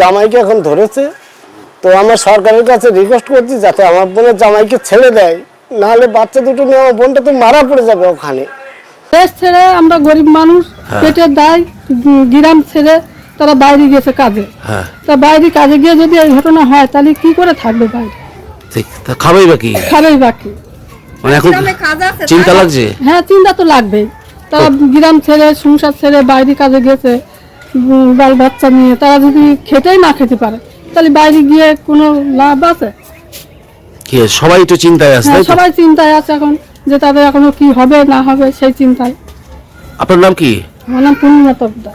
জামাইকে এখন ধরেছে। তো আমার সরকারের কাছে রিকোয়েস্ট করছি যাতে আমার বোনের জামাইকে ছেড়ে দেয়। নাহলে বাচ্চা দুটো নিয়ে আমার বোনটা তো মারা পড়ে যাবে ওখানে। দেশ ছেড়ে আমরা গরিব মানুষ পেটের দায় গ্রাম ছেড়ে তারা বাইরে গেছে কাজে। হ্যাঁ। তা বাইরে কাজে গিয়ে যদি এই ঘটনা হয় তাহলে কি করে থাকবে বাইরে? ঠিক তা খাবেই বাকি খাবেই বাকি মানে এখন চিন্তা লাগছে? হ্যাঁ চিন্তা তো লাগবেই। তারা গ্রাম ছেড়ে সংসার ছেড়ে বাইরে কাজে গেছে। বাল বাচ্চা নিয়ে তারা যদি খেতেই না খেতে পারে তাহলে বাইরে গিয়ে কোনো লাভ আছে? কি সবাই তো চিন্তায় আছে হ্যাঁ সবাই চিন্তায় আছে এখন যে তাদের এখনও কি হবে না হবে সেই চিন্তায়। আপনার নাম কি? আমার নাম পূর্ণিমা তকদার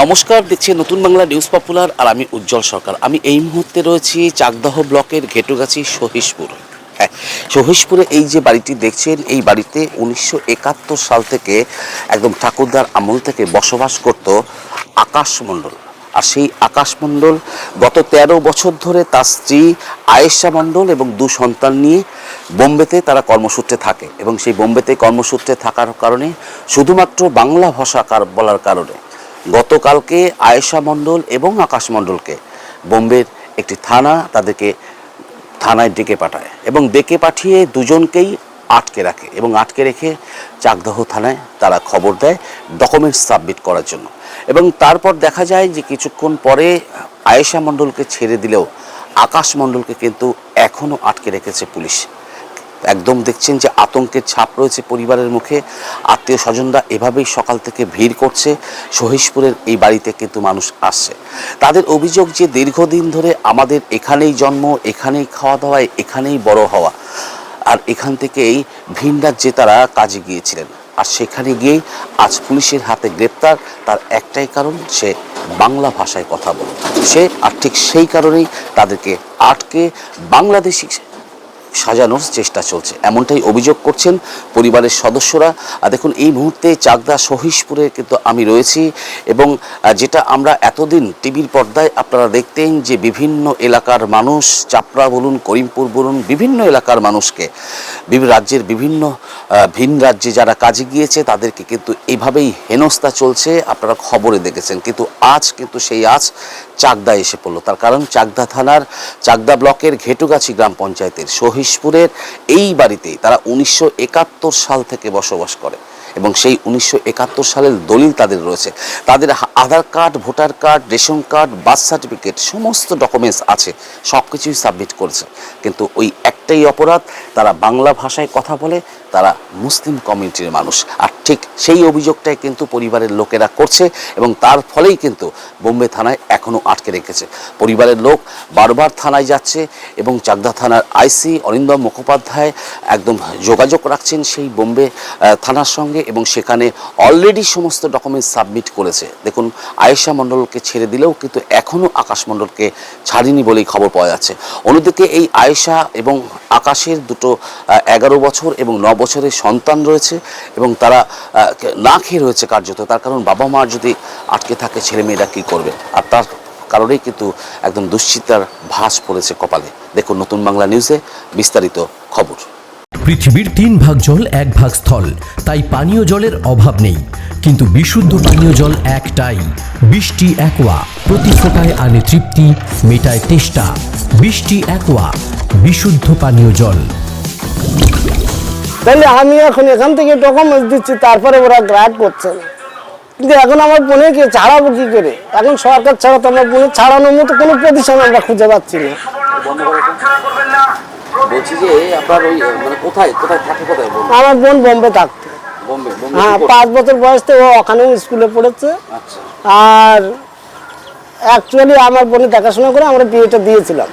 নমস্কার দেখছেন নতুন বাংলা নিউজ পপুলার আর আমি উজ্জ্বল সরকার। আমি এই মুহূর্তে রয়েছি চাকদাহ ব্লকের ঘেটুগাছি সহিশপুর হ্যাঁ এই যে বাড়িটি দেখছেন, এই বাড়িতে উনিশশো একাত্তর সাল থেকে একদম ঠাকুরদার আমল থেকে বসবাস করত আকাশ মণ্ডল আর সেই আকাশ মণ্ডল গত ১৩ বছর ধরে তার স্ত্রী আয়েশা মণ্ডল এবং দু সন্তান নিয়ে বোম্বেতে তারা কর্মসূত্রে থাকে এবং সেই বোম্বেতে কর্মসূত্রে থাকার কারণে শুধুমাত্র বাংলা ভাষা বলার কারণে গতকালকে আয়েশা মণ্ডল এবং আকাশ মণ্ডলকে বোম্বের একটি থানা তাদেরকে থানায় ডেকে পাঠায় এবং ডেকে পাঠিয়ে দুজনকেই আটকে রাখে এবং আটকে রেখে চাকদহ থানায় তারা খবর দেয় ডকুমেন্টস সাবমিট করার জন্য। এবং তারপর দেখা যায় যে কিছুক্ষণ পরে আয়েশা মণ্ডলকে ছেড়ে দিলেও আকাশ মণ্ডলকে কিন্তু এখনও আটকে রেখেছে পুলিশ। একদম দেখছেন যে আতঙ্কের ছাপ রয়েছে পরিবারের মুখে। আত্মীয় স্বজনরা এভাবেই সকাল থেকে ভিড় করছে। সহিশপুরের এই বাড়িতে কিন্তু মানুষ আসছে। তাদের অভিযোগ যে দীর্ঘদিন ধরে আমাদের এখানেই জন্ম, এখানেই খাওয়া দাওয়ায় এখানেই বড় হওয়া। আর এখান থেকেই ভিন রাজ্যে তারা কাজে গিয়েছিলেন। আর সেখানে গিয়েই আজ পুলিশের হাতে গ্রেপ্তার। তার একটাই কারণ, সে বাংলা ভাষায় কথা বলে। সে, আর ঠিক সেই কারণেই তাদেরকে আটকে বাংলাদেশি সাজানোর চেষ্টা চলছে। এমনটাই অভিযোগ করছেন পরিবারের সদস্যরা। আর দেখুন, এই মুহূর্তে চাকদা সহিশপুরে কিন্তু আমি রয়েছি এবং যেটা আমরা এতদিন টিভির পর্দায় আপনারা দেখতেন যে বিভিন্ন এলাকার মানুষ, চাপড়া বলুন, করিমপুর বলুন, বিভিন্ন এলাকার মানুষকে, বিভিন্ন রাজ্যের বিভিন্ন ভিন রাজ্যে যারা কাজে গিয়েছে, তাদেরকে কিন্তু এইভাবেই হেনস্থা চলছে। আপনারা খবরে দেখেছেন। কিন্তু আজ, কিন্তু সেই আজ চাকদা এসে পড়ল। তার কারণ চাকদা থানার চাকদা ব্লকের ঘেটুগাছি গ্রাম পঞ্চায়েতের সহিশপুরের এই বাড়িতেই তারা উনিশশো একাত্তর সাল থেকে বসবাস করে এবং সেই উনিশশো একাত্তর সালের দলিল তাদের রয়েছে। তাদের Aadhaar card, voter card, ration card, birth certificate সমস্ত ডকুমেন্টস আছে সব কিছুই সাবমিট করেছে। কিন্তু ওই একটাই অপরাধ, তারা বাংলা ভাষায় কথা বলে তারা মুসলিম কমিউনিটির মানুষ। আর ঠিক সেই অভিযোগটাই কিন্তু পরিবারের লোকেরা করছে এবং তার ফলেই কিন্তু বোম্বে থানায় এখনও আটকে রেখেছে। পরিবারের লোক বারবার থানায় যাচ্ছে এবং চাকদা থানার আইসি অরিন্দম মুখোপাধ্যায় একদম যোগাযোগ রাখছেন সেই বোম্বে থানার সঙ্গে এবং সেখানে অলরেডি সমস্ত ডকুমেন্টস সাবমিট করেছে। দেখুন, আয়েশা মণ্ডলকে ছেড়ে দিলেও কিন্তু এখনও আকাশ মণ্ডলকে ছাড়িনি বলেই খবর পাওয়া যাচ্ছে। অন্যদিকে এই আয়েশা এবং আকাশের দুটো এগারো বছর এবং ন বছরের সন্তান রয়েছে এবং তারা না খেয়ে রয়েছে কার্যত, তার কারণ বাবা মা যদি আটকে থাকে, ছেলে মেয়েরা কী করবে? আর তার কারণেই কিন্তু একদম দুশ্চিন্তার ভাস পড়েছে কপালে। দেখুন নতুন বাংলা নিউজে বিস্তারিত খবর। পৃথিবীর তিন ভাগ জল এক ভাগ স্থল, তাই পানীয় জলের অভাব নেই। কিন্তু বিশুদ্ধ পানীয় জল একটাই, বৃষ্টি একোয়া, প্রতি ফোটায় আনে তৃপ্তি, মেটায় তেষ্টা। বৃষ্টি একোয়া, বিশুদ্ধ পানীয় জল। তাহলে আমি এখন এখান থেকে ডকুমেন্টস দিচ্ছি তারপরে ওরা গ্রাড করছে। না কিন্তু এখন আমার বোনকে ছাড়াবো কি করে? এখন সরকার ছাড়া তো আমার বোনের ছাড়ানোর মতো কোনো প্রতিষ্ঠান আমরা খুঁজে পাচ্ছি না। বলছি যে আপনার ওই মানে কোথায় কোথায় থাকে কোথায় আমার বোন বোম্বে থাকতো। হ্যাঁ পাঁচ বছর বয়স থেকে ও ওখানেও স্কুলে পড়েছে। আচ্ছা। আর অ্যাকচুয়ালি আমার বোনে দেখাশোনা করে আমরা বিয়েটা দিয়েছিলাম।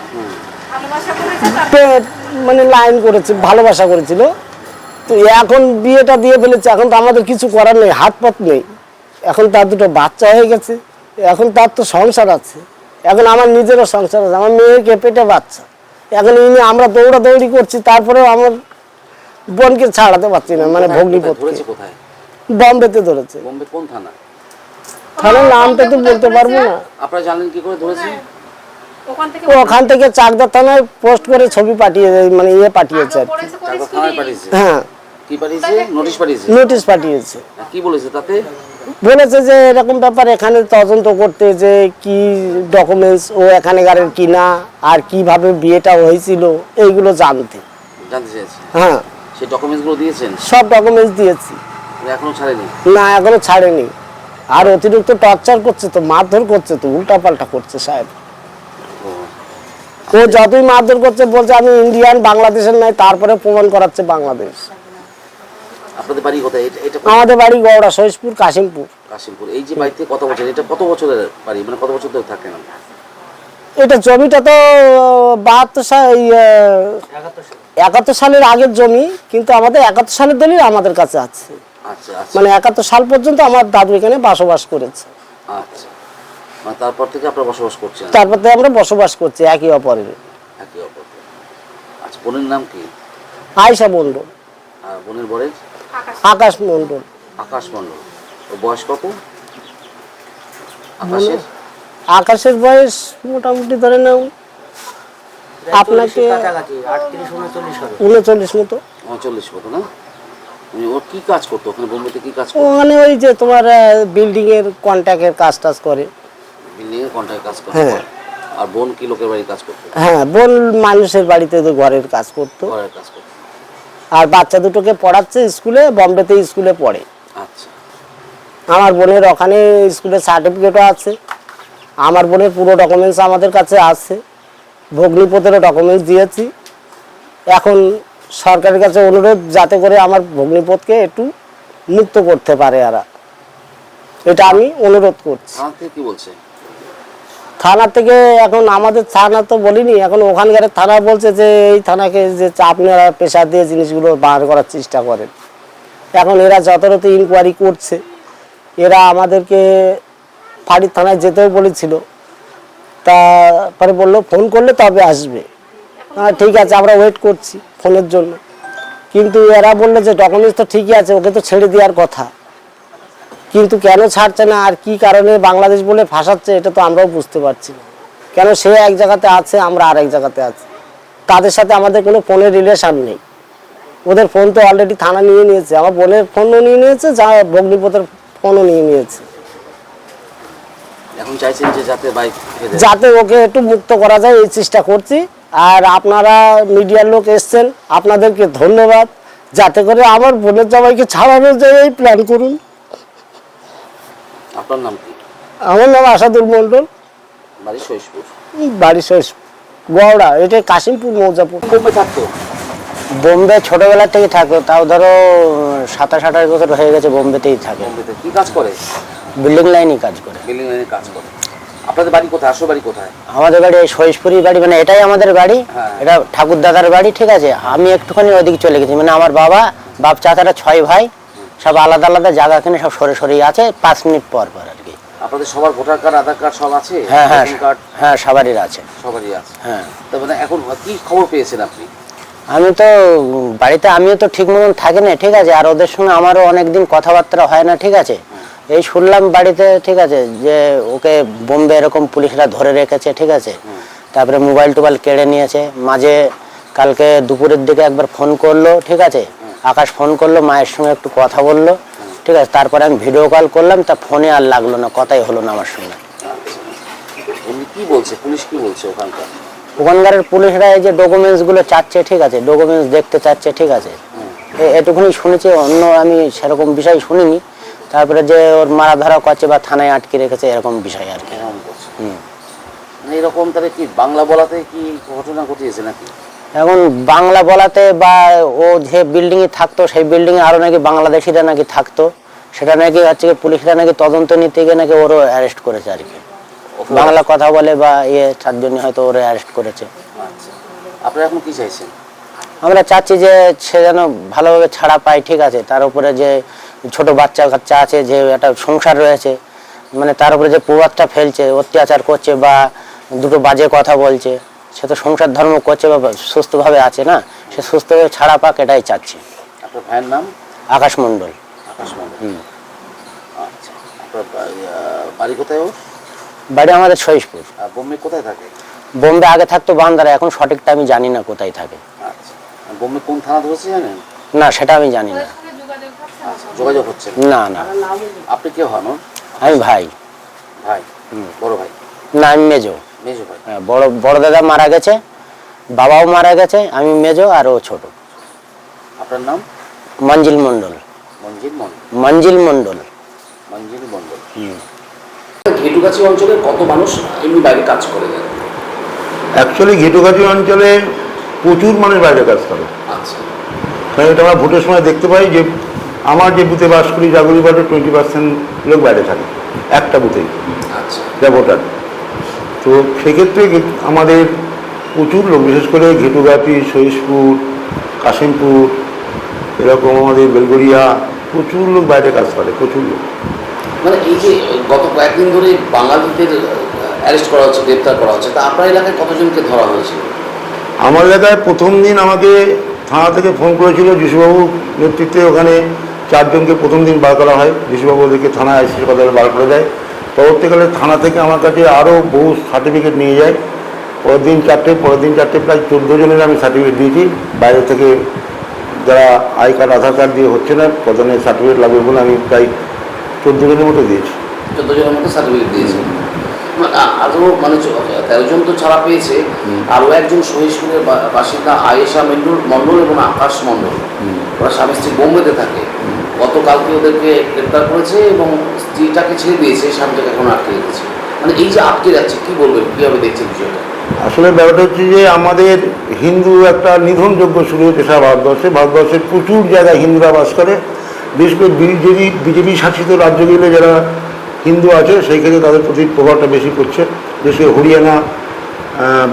মানে লাইন করেছি ভালোবাসা করেছিল। তো এখন বিয়েটা দিয়ে ফেলেছে এখন তো আমাদের কিছু করার নেই হাত পথ নেই। এখন তার দুটো বাচ্চা হয়ে গেছে এখন তার তো সংসার আছে। এখন আমার নিজেরও সংসার আছে আমার মেয়েকে পেটে বাচ্চা। এখন ইনি আমরা দৌড়া দৌড়ি করছি তারপরেও আমার বোনকে ছাড়াতে পারছি না মানে কোথায়? বম্বেতে ধরেছে। বোম্বে কোন থানা তাহলে নামটা তো বলতে পারব না। আপনারা জানেন কি করে ধরেছে? ওখান থেকে চাকদা থানায় পোস্ট করে ছবি পাঠিয়ে মানে ইয়ে পাঠিয়েছে আর কি? পাঠিয়েছে? হ্যাঁ। কি পাঠিয়েছে নোটিশ পাঠিয়েছে নোটিশ পাঠিয়েছে। কি বলেছে তাতে? বলেছে যে এরকম ব্যাপার এখানে তদন্ত করতে যে কি ডকুমেন্টস ও এখানেকারের কিনা আর কীভাবে বিয়েটা হয়েছিল এইগুলো জানতে। জানতে চাইছি হ্যাঁ। সেই ডকুমেন্টসগুলো দিয়েছেন? সব ডকুমেন্টস দিয়েছি। এখনও ছাড়েনি? না এখনও ছাড়েনি। আর অতিরিক্ত টর্চার করছে তো মারধর করছে তো উল্টাপাল্টা করছে সাহেব। ও। ও যতই মারধর করছে বলছে আমি ইন্ডিয়ান বাংলাদেশের নাই তারপরে প্রমাণ করাচ্ছে বাংলাদেশ। আপনাদের বাড়ি কোথায়? এটা এটা আমাদের বাড়ি গৌড়া সহিসপুর কাশিমপুর। কাশিমপুর। এই যে বাড়িতে কত বছর? এটা কত বছরের বাড়ি? মানে কত বছর ধরে থাকেন? এটা জমিটা তো বাহাত্তর সাল। একাত্তর সালের আগের জমি কিন্তু আমাদের একাত্তর সালের দলিল আমাদের কাছে আছে। আচ্ছা আচ্ছা। মানে একাত্তর সাল পর্যন্ত আমার দাদু এখানে বসবাস করেছে। আচ্ছা। মানে তারপর থেকে আপনারা বসবাস করছেন? তারপর থেকে আমরা বসবাস করছি একই অপরের। একে অপরকে আচ্ছা বোনের নাম কি? আয়সা বন্ধু। আর বোনের বরের আকাশ মণ্ডল। আকাশ মণ্ডল। ও বয়স কত? আকাশের? আকাশের বয়স মোটামুটি ধরে নাও আপনাকে উনচল্লিশ মতো। উনচল্লিশ কত না? উনি ও কি কাজ করতো? ওখানে বোম্বেতে কি কাজ করতো? ওখানে ওই যে তোমার বিল্ডিং এর কন্ট্রাক্টের কাজ টাজ করে। বিল্ডিং এর কন্ট্রাক্ট কাজ করতো হ্যাঁ। আর বোন কি লোকের বাড়ি কাজ করতো? হ্যাঁ বোন মানুষের বাড়িতে তো ঘরের কাজ করতো। ঘরের কাজ করতো। আর বাচ্চা দুটোকে পড়াচ্ছে স্কুলে বম্বেতে স্কুলে পড়ে। আচ্ছা। আমার বোনের ওখানে স্কুলের সার্টিফিকেটও আছে। আমার বোনের পুরো ডকুমেন্টস আমাদের কাছে আছে। ভগ্নিপথেরও ডকুমেন্টস দিয়েছি। এখন সরকারের কাছে অনুরোধ যাতে করে আমার ভগ্নিপথকে একটু মুক্ত করতে পারে এরা। এটা আমি অনুরোধ করছি। কি বলছে? থানা থেকে এখন আমাদের থানা তো বলিনি, এখন ওখানকার থানা বলছে যে, এই থানাকে যে আপনারা পেশা দিয়ে জিনিসগুলো বার করার চেষ্টা করেন। এখন এরা যথাযথ ইনকোয়ারি করছে। এরা আমাদেরকে ফাঁড়ির থানায় যেতেও বলেছিল। তারপরে বলল ফোন করলে তবে আসবে। হ্যাঁ ঠিক আছে, আমরা ওয়েট করছি ফোনের জন্য। কিন্তু এরা বলল যে ডকুমেন্টস তো ঠিকই আছে, ওকে তো ছেড়ে দেওয়ার কথা। কিন্তু কেন ছাড়ছে না আর কি কারণে বাংলাদেশ বলে ফাঁসাচ্ছে এটা তো আমরাও বুঝতে পারছি না। কেন সে এক জায়গাতে আছে আমরা আর এক জায়গাতে আছি। তাদের সাথে আমাদের কোনো ফোনের রিলেশান নেই। ওদের ফোন তো অলরেডি থানা নিয়ে নিয়েছে। আমার বোনের ফোনও নিয়ে নিয়েছে যা ভগ্নিপথের ফোনও নিয়ে নিয়েছে। এখন চাইছেন যে যাতে বাইক যাতে ওকে একটু মুক্ত করা যায় এই চেষ্টা করছি। আর আপনারা মিডিয়ার লোক এসছেন আপনাদেরকে ধন্যবাদ। যাতে করে আমার বোনের জামাইকে ছাড়ানো যায় এই প্ল্যান করুন। আপনার নাম কি? আমার নাম আসাদুল মণ্ডল। বাড়ি শৈশপুর বাড়ি শেষ গওড়া এটা কাশিমপুর মৌজাপুর। বোম্বে থাকতো? বোম্বে ছোটবেলা থেকে থাকতো তাও ধরো সাতাশ আঠাশ বছর হয়ে গেছে বোম্বেতেই থাকে। বোম্বেতে কি কাজ করে? বিল্ডিং লাইনই কাজ করে। বিল্ডিং লাইনে কাজ করে। আপনাদের বাড়ি কোথায়? আসল বাড়ি কোথায়? আমাদের বাড়ি এই সহিসপুরি বাড়ি মানে এটাই আমাদের বাড়ি। হ্যাঁ। এটা ঠাকুর দাদার বাড়ি ঠিক আছে? আমি একটুখানি ওদিকে চলে গেছি মানে আমার বাবা বাপ চাচারা ছয় ভাই। সব আলাদা আলাদা জায়গা কিনে সব সরে সরেই আছে পাঁচ মিনিট পর পর আর কি। আপনাদের সবার ভোটার কার্ড আধার কার্ড সব আছে? হ্যাঁ হ্যাঁ কার্ড? হ্যাঁ সবারই আছে। সবারই আছে। হ্যাঁ। তার মানে এখন কি খবর পেয়েছেন আপনি? আমি তো বাড়িতে আমিও তো ঠিক মতন থাকি না ঠিক আছে? আর ওদের সঙ্গে আমারও অনেকদিন কথাবার্তা হয় না ঠিক আছে? এই শুনলাম বাড়িতে ঠিক আছে যে ওকে বোম্বে এরকম পুলিশরা ধরে রেখেছে ঠিক আছে? তারপরে মোবাইল টোবাইল কেড়ে নিয়েছে। মাঝে কালকে দুপুরের দিকে একবার ফোন করল ঠিক আছে? আকাশ ফোন করল মায়ের সঙ্গে একটু কথা বলল ঠিক আছে? তারপরে আমি ভিডিও কল করলাম তা ফোনে আর লাগল না কথাই হলো না আমার সঙ্গে। কি বলছে? পুলিশ কি বলছে ওখানকার? ওখানকার পুলিশরা এই যে ডকুমেন্টসগুলো চাচ্ছে ঠিক আছে? ডকুমেন্টস দেখতে চাচ্ছে ঠিক আছে? এটুকুনি শুনেছি অন্য আমি সেরকম বিষয় শুনিনি। তারপরে যে ওর মারা ধরা করছে বা থানায় আটকে রেখেছে এরকম বিষয় আর কি। এরকম। মানে এরকম তাহলে কি বাংলা বলাতে কি ঘটনা ঘটিয়েছে নাকি? এখন বাংলা বলাতে বা ও যে বিল্ডিং এ থাকতো সেই বিল্ডিং এ আরও নাকি বাংলাদেশিরা নাকি থাকতো। সেটা নাকি হচ্ছে কি পুলিশরা নাকি তদন্ত নিতে গিয়ে নাকি ওরও অ্যারেস্ট করেছে আর কি। বাংলা কথা বলে বা ইয়ে তার জন্য হয়তো ওরে অ্যারেস্ট করেছে। আচ্ছা। আপনারা এখন কি চাইছেন? আমরা চাচ্ছি যে সে যেন ভালোভাবে ছাড়া পায় ঠিক আছে। তার উপরে যে ছোট বাচ্চা কাচ্চা আছে যে একটা সংসার রয়েছে মানে তার উপরে যে প্রভাবটা ফেলছে অত্যাচার করছে বা দুটো বাজে কথা বলছে সে তো সংসার ধর্ম করছে বা সুস্থভাবে আছে না সে সুস্থভাবে ছাড়া পাক এটাই চাচ্ছে। আপনার ভাইয়ের নাম? আকাশ মণ্ডল। আকাশ মন্ডল হুম। আচ্ছা আপনার বাড়ি, কোথায় বাড়ি আমাদের সহিসপুর আর বোম্বে কোথায় থাকে? বোম্বে আগে থাকতো বান্দারা এখন সঠিকটা আমি জানি না কোথায় থাকে। আচ্ছা বোম্বে কোন থানা ধরেছে জানেন? না সেটা আমি জানি না। আচ্ছা যোগাযোগ হচ্ছে না। না না। আপনি কে হন আমি ভাই। ভাই বড় ভাই? না আমি মেজো। হ্যাঁ, বড় বড় দাদা মারা গেছে বাবাও মারা গেছে আমি মেজো আর ও ছোট। আপনার নাম? মঞ্জিল মণ্ডল। মঞ্জিল মন্ডল মঞ্জিল মন্ডল ঘেটুগাছি অঞ্চলের কত মানুষ এমনি বাইরে কাজ করে অ্যাকচুয়ালি ঘেটুঘাটি অঞ্চলে প্রচুর মানুষ বাইরে কাজ করে। আচ্ছা। এটা আমরা ভোটের সময় দেখতে পাই যে আমার যে বুথে বাস করি জাগুরি বাটে টোয়েন্টি পার্সেন্ট লোক বাইরে থাকে। একটা বুথেই। আচ্ছা। যা ভোটার। তো সেক্ষেত্রে আমাদের প্রচুর লোক বিশেষ করে ঘেটুঘাটি সহিশপুর কাশিমপুর এরকম আমাদের বেলগড়িয়া প্রচুর লোক বাইরে কাজ করে প্রচুর লোক। মানে এই যে গত কয়েকদিন ধরে বাঙালিদের অ্যারেস্ট করা হচ্ছে গ্রেপ্তার করা হচ্ছে তা আপনার এলাকায় কতজনকে ধরা হয়েছিল? আমার এলাকায় প্রথম দিন আমাকে থানা থেকে ফোন করেছিল যিশুবাবু নেতৃত্বে ওখানে চারজনকে প্রথম দিন বার করা হয় যিশুবাবু ওদেরকে থানা আইসির কথা বার করে দেয়। পরবর্তীকালে থানা থেকে আমার কাছে আরও বহু সার্টিফিকেট নিয়ে যায়। পরের দিন চারটে পরের দিন চারটে প্রায় চোদ্দ জনের আমি সার্টিফিকেট দিয়েছি। বাইরে থেকে যারা আই কার্ড আধার কার্ড দিয়ে হচ্ছে না প্রধানের সার্টিফিকেট লাগবে বলে আমি প্রায় চোদ্দ জনের মতো দিয়েছি। চোদ্দ জনের মতো সার্টিফিকেট দিয়েছি। মানে আরও মানে তেরো জন তো ছাড়া পেয়েছে। আরও একজন সহিষ্ণুরের বাসিন্দা আয়েশা মন্ডল মণ্ডল এবং আকাশ মণ্ডল ওরা স্বামী স্ত্রী বোম্বেতে থাকে। গতকালকে ওদেরকে গ্রেপ্তার করেছে এবং স্ত্রীটাকে ছেড়ে দিয়েছে স্বামীটাকে এখন আটকে রেখেছে। মানে এই যে আটকে যাচ্ছে, কি বলবেন? কীভাবে দেখছেন বিষয়টা? আসলে ব্যাপারটা হচ্ছে যে আমাদের হিন্দু একটা নিধনযোগ্য শুরু হয়েছে সারা ভারতবর্ষে। ভারতবর্ষের প্রচুর জায়গায় হিন্দুরা বাস করে। বিশেষ করে বিজেপি বিজেপি শাসিত রাজ্যগুলো যারা হিন্দু আছে, সেই ক্ষেত্রে তাদের প্রতি প্রভাবটা বেশি পড়ছে। বিশেষ করে হরিয়ানা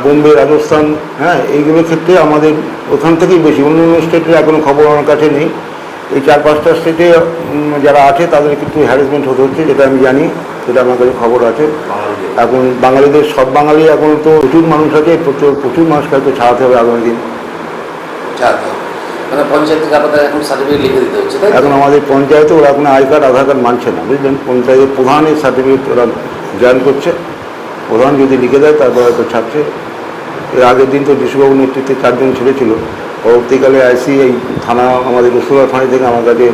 বোম্বে, রাজস্থান হ্যাঁ এইগুলোর ক্ষেত্রে আমাদের ওখান থেকেই বেশি। অন্য অন্য স্টেটের এখনও খবর আমার কাছে নেই। এই চার পাঁচটা স্টেটে যারা আছে তাদের কিন্তু হ্যারাসমেন্ট হতে হচ্ছে যেটা আমি জানি সেটা আমার কাছে খবর আছে। এখন বাঙালিদের সব বাঙালি এখন তো প্রচুর মানুষ আছে প্রচুর প্রচুর মানুষকে হয়তো ছাড়াতে হবে আগামী দিন। মানে? এখন আমাদের পঞ্চায়েতে ওরা এখন আই কার্ড আধার কার্ড মানছে না বুঝলেন? পঞ্চায়েতের প্রধানের সার্টিফিকেট ওরা জয়েন করছে। প্রধান যদি লিখে দেয় তারপর হয়তো ছাড়ছে। এর আগের দিন তো যিশুবাবু নেতৃত্বে চারজন ছেড়েছিল। পরবর্তীকালে আইসি এই থানা আমাদের রসুলা থানা থেকে আমার কাছে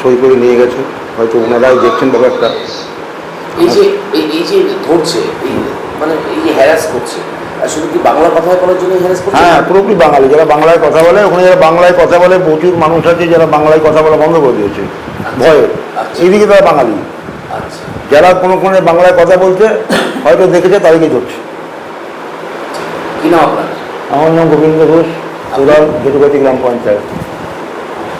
সই করে নিয়ে গেছে। হয়তো ওনারাই দেখছেন ব্যাপারটা। এই যে এই যে ধরছে মানে এই হ্যারাস করছে শুধু কি বাংলা কথায় বলার জন্য হ্যারাস করছে? হ্যাঁ পুরোপুরি বাঙালি। যারা বাংলায় কথা বলে ওখানে যারা বাংলায় কথা বলে প্রচুর মানুষ আছে যারা বাংলায় কথা বলা বন্ধ করে দিয়েছে। ভয়ে। আচ্ছা। এইদিকে তারা বাঙালি। আচ্ছা। যারা কোনো কোনো বাংলায় কথা বলছে হয়তো দেখেছে তাদেরকে ধরছে। কি নাম আপনার? আমার নাম গোবিন্দ ঘোষ উড়াল গেটুগাতি গ্রাম পঞ্চায়েত।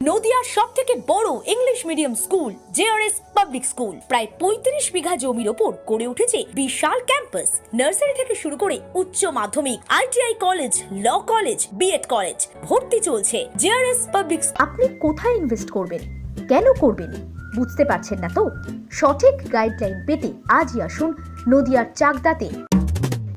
নদিয়ার সব থেকে বড় English medium school JRS public school. প্রায় পঁয়ত্রিশ বিঘা জমির ওপর গড়ে উঠেছে বিশাল ক্যাম্পাস। নার্সারি থেকে শুরু করে উচ্চ মাধ্যমিক ITI college law college BEd college ভর্তি চলছে জেআরএস পাবলিক আপনি কোথায় ইনভেস্ট করবেন? কেন করবেন? বুঝতে পারছেন না তো? সঠিক গাইডলাইন পেতে আজই আসুন নদিয়ার চাকদাতে।